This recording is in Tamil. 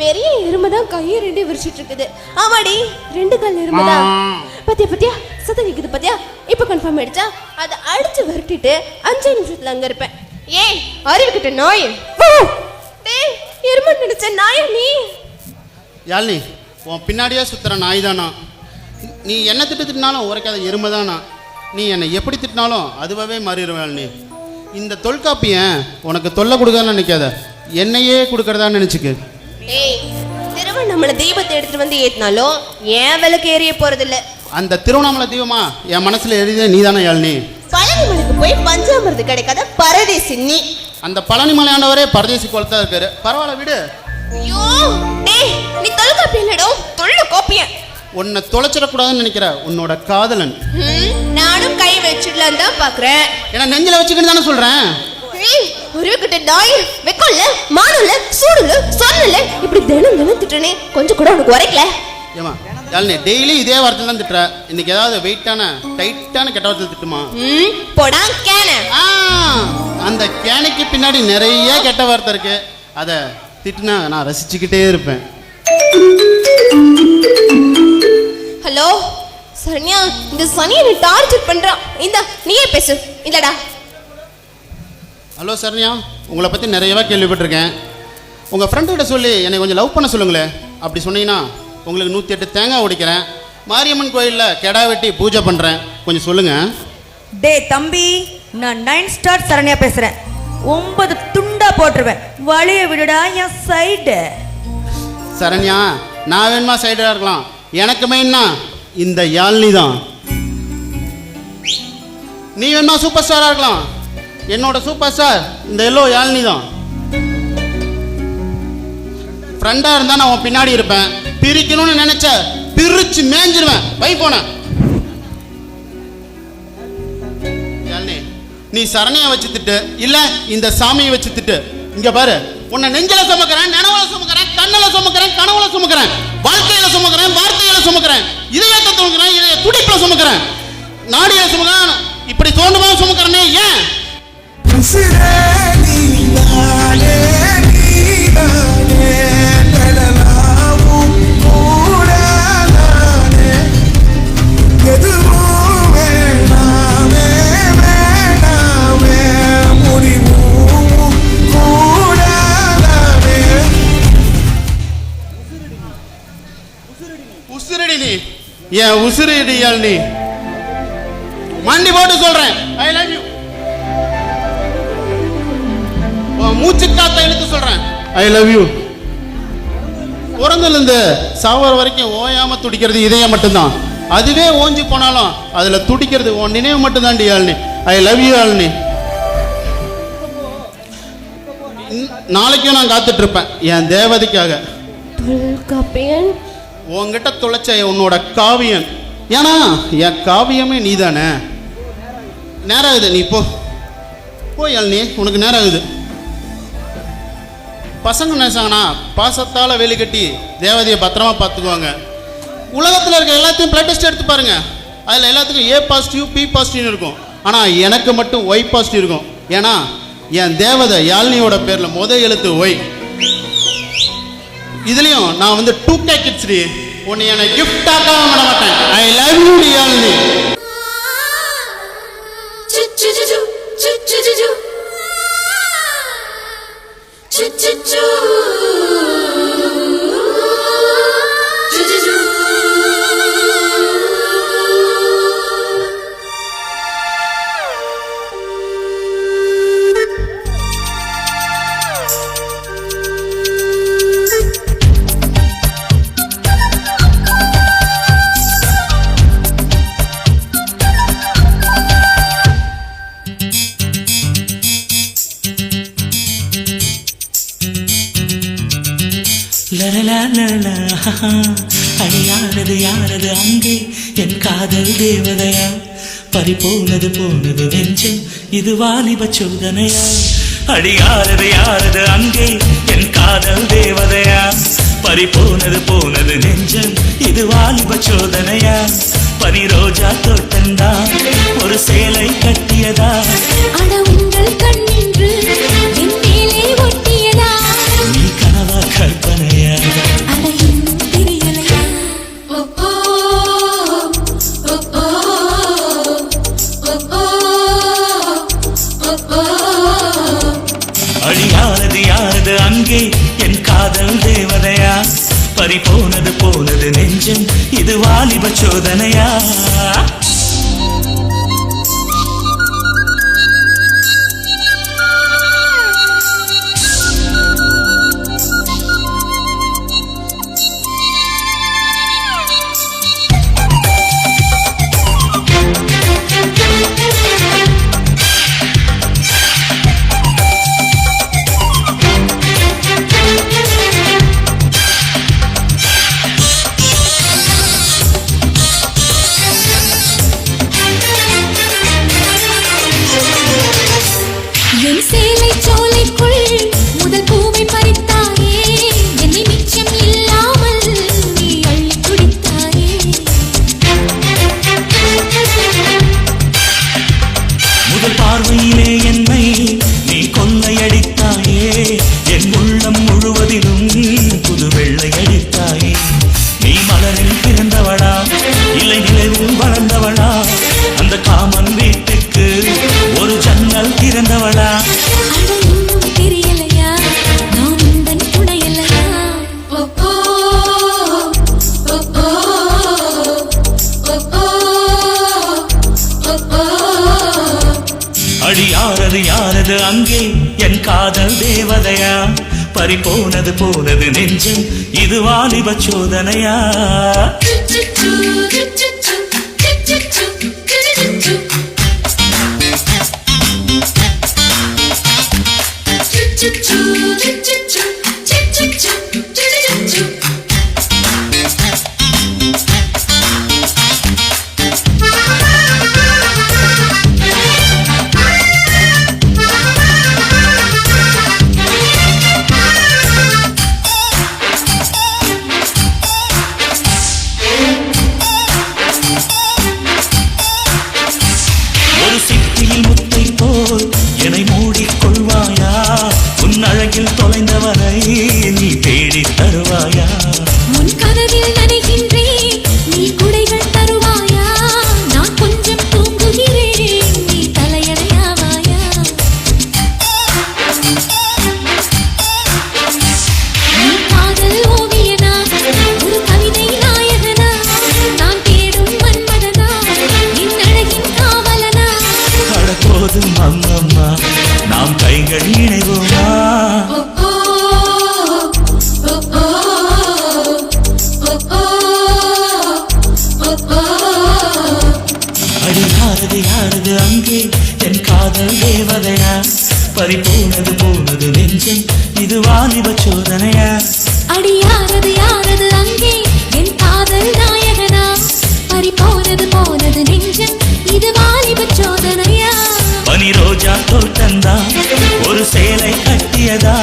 பெரிய எருமை தான் கையை ரெண்டு விரிச்சிட்டு இருக்குது. ஆமாடி ரெண்டு கால் எருமை தான். பத்தியா பத்தியா? சத்தம் கேக்குது பத்தியா? இப்ப கன்ஃபார்ம் ஆயிடுச்சா? அதை அடிச்சு விரட்டிட்டு அஞ்சு நிமிஷத்துல அங்க இருப்பேன். ஏய் அறிவுக்கிட்ட நாய். டேய் எருமை நினைச்ச நாயா நீ? யாழ்னி உன் பின்னாடியே சுத்துற நாய் தானா? நீ என்ன திட்டு திட்டினாலும் உரைக்காத எருமை தானா? நீ என்னை எப்படி திட்டினாலும் அதுவாகவே மாறிடுவேன் யாழ்னி. இந்த தொல்காப்பியன் உனக்கு தொல்லை கொடுக்கறன்னு நினைக்காத. என்னையே கொடுக்கறதா நினச்சிக்கு. ஏய் திருவண்ணாமலை தெய்வத்தை எடுத்துட்டு வந்து ஏத்தினாலும் ஏன் விளக்கு ஏறிய போறதில்ல? அந்த திருவண்ணாமலை தெய்வமா என் மனசில் எழுதிய நீ தானே யாழ்னி போய் பஞ்சாமிரது கிடைக்காத பரதேசி நீ. அந்த பழனி மலையாண்டவரே பரதேசி குளத்தா இருக்காரு. பரவாயில்ல விடு. ஐயோ டேய் நீ தொல்காப்பி இல்லடோ தொல்ல கோப்பியன் உன்னை தொலைச்சிடக்கூடாதுன்னு நினைக்கிற உன்னோட காதலன். நானும் கை வச்சிடலாம் தான் பாக்குறேன். ஏன்னா நெஞ்சில வச்சுக்கிட்டு தானே சொல்கிறேன் உருவிக்கிட்ட நாய் வெக்கம்ல மானம்ல சூடுல சொன்னல இப்படி தினம் தினம் திட்டனே கொஞ்சம் கூட உனக்கு உரைக்கல? ஏமா யாழ்னி டெய்லி இதே வார்த்தையில் தான் திட்டுற. இன்னைக்கு ஏதாவது வெயிட்டான டைட்டான கெட்ட வார்த்தை திட்டுமா? ம் போடா கேன. அந்த கேனைக்கு பின்னாடி நிறைய கெட்ட வார்த்தை இருக்கு. அதை திட்டுனா நான் ரசிச்சுக்கிட்டே இருப்பேன். ஹலோ சரண்யா இந்த சனியை டார்ச்சர் பண்றான். இந்த நீயே பேசு. இல்லடா. ஹலோ சரண்யா உங்களை பற்றி நிறையவா கேள்விப்பட்டிருக்கேன். உங்கள் ஃப்ரெண்டுகிட்ட சொல்லி என்னை கொஞ்சம் லவ் பண்ண சொல்லுங்களேன் அப்படி சொன்னீங்கன்னா உங்களுக்கு நூற்றி எட்டு தேங்காய் உடைக்கிறேன். மாரியம்மன் கோயிலில் கெடா வெட்டி பூஜை பண்ணுறேன் கொஞ்சம் சொல்லுங்கள் டே தம்பி நான் நைன் ஸ்டார் சரண்யா பேசுறேன். ஒன்பது துண்டா போட்டுருவேன். வழிய விடுடா என் சைடு சரண்யா நான் வேணுமா சைடாக இருக்கலாம்? எனக்கு மெயின்னா இந்த யாழ்னி தான். நீ வேணுமா சூப்பர் ஸ்டாராக இருக்கலாம்? என்னோட சூப்பர் ஸ்டார் இந்த எல்லோ யாழ்னி தான். ஃப்ரெண்டாக இருந்தால் நான் உன் பின்னாடி இருப்பேன். பிரிக்கணும்னு நினைச்ச பிரிச்சு மேஞ்சிருவேன். பை போன. யாழ்னி நீ சரணையை வச்சு திட்டு இல்ல இந்த சாமியை வச்சு திட்டு. இங்க பாரு உன்னை நெஞ்சில சுமக்கிறேன் நினைவுல சுமக்கிறேன் கண்ணில் சுமக்கிறேன் கனவுல சுமக்கிறேன் வாழ்க்கையில சுமக்கிறேன் வார்த்தையில சுமக்கிறேன் இதயத்தை சுமக்கிறேன் இதய துடிப்புல சுமக்கிறேன். நாடியில சுமக்கிறேன் இப்படி தோண்டுமா சுமக்கிறேனே ஏன்? உசுரடி நீ என் உசுரடியால் நீ? மண்டி போட்டு சொல்றேன். ஐ லவ் யூ மூச்சு காத்த இழுத்து சொல்றேன். ஐ லவ் யூ பிறந்திலிருந்து சாவர வரைக்கும் ஓயாம துடிக்கிறது இதயம் மட்டும்தான். அதுவே ஓஞ்சி போனாலும் அதுல துடிக்கிறது உன் நினைவு மட்டும்தான் ஆள்னி. I love you ஆள்னி. இன்- நாளைக்கும் நான் காத்துட்டு இருப்பேன் என் தேவதைக்காக. உன்கிட்ட தொலைச்ச உன்னோட காவியம். ஏன்னா என் காவியமே நீதானே. நேரம் ஆகுது நீ போ. போய் நீ உனக்கு நேரம் ஆகுது பசங்க நினைச்சாங்கன்னா பாசத்தால் வேலி கட்டி தேவதையை பத்திரமா பார்த்துக்குவாங்க. உலகத்தில் இருக்க எல்லாத்தையும் பிளட் டெஸ்ட் எடுத்து பாருங்க. அதில் எல்லாத்துக்கும் ஏ பாசிட்டிவ் பி பாசிட்டிவ்னு இருக்கும். ஆனால் எனக்கு மட்டும் ஒய் பாசிட்டிவ் இருக்கும். ஏன்னா என் தேவதை யாழ்னியோட பேரில் முத எழுத்து ஒய் இதுலேயும் நான் வந்து டூ கே கிட்ஸ் டி உன்னை என்னை கிஃப்டாக்காக விட மாட்டேன். ஐ லலலலலா, யாரது அங்கே என் காதல் தேவதையா பறி போனது போனது நெஞ்சம் இது வாலிப சோதனையா அடி யாரது யாரது அங்கே என் காதல் தேவதையா பறி போனது போனது நெஞ்சம் இது வாலிப சோதனையா பனி ரோஜா தோட்டந்தா ஒரு சேலை கட்டியதா அட உங்கள் அழியாதது யாரது அங்கே? என் காதல் தேவதையா? பறி போனது போனது நெஞ்சம் இது வாலிப சோதனையா? யாரது அங்கே என் காதல் தேவதையா? பறி போனது போனது நெஞ்சம் இது வாலிப சோதனையா? ஒரு முத்தை போல் என்னை மூடிக்கொள்வாயா உன் அழகில் தொலைந்தவரை நீ தேடித் தருவாயா? உன் கனவில் நாம் இணைவோமா ஓ யாரது அங்கே? என் காதல் தேவதையா? பறி போனது போனது நெஞ்சம். இது வாலிப சோதனையா அடி கட்டியதா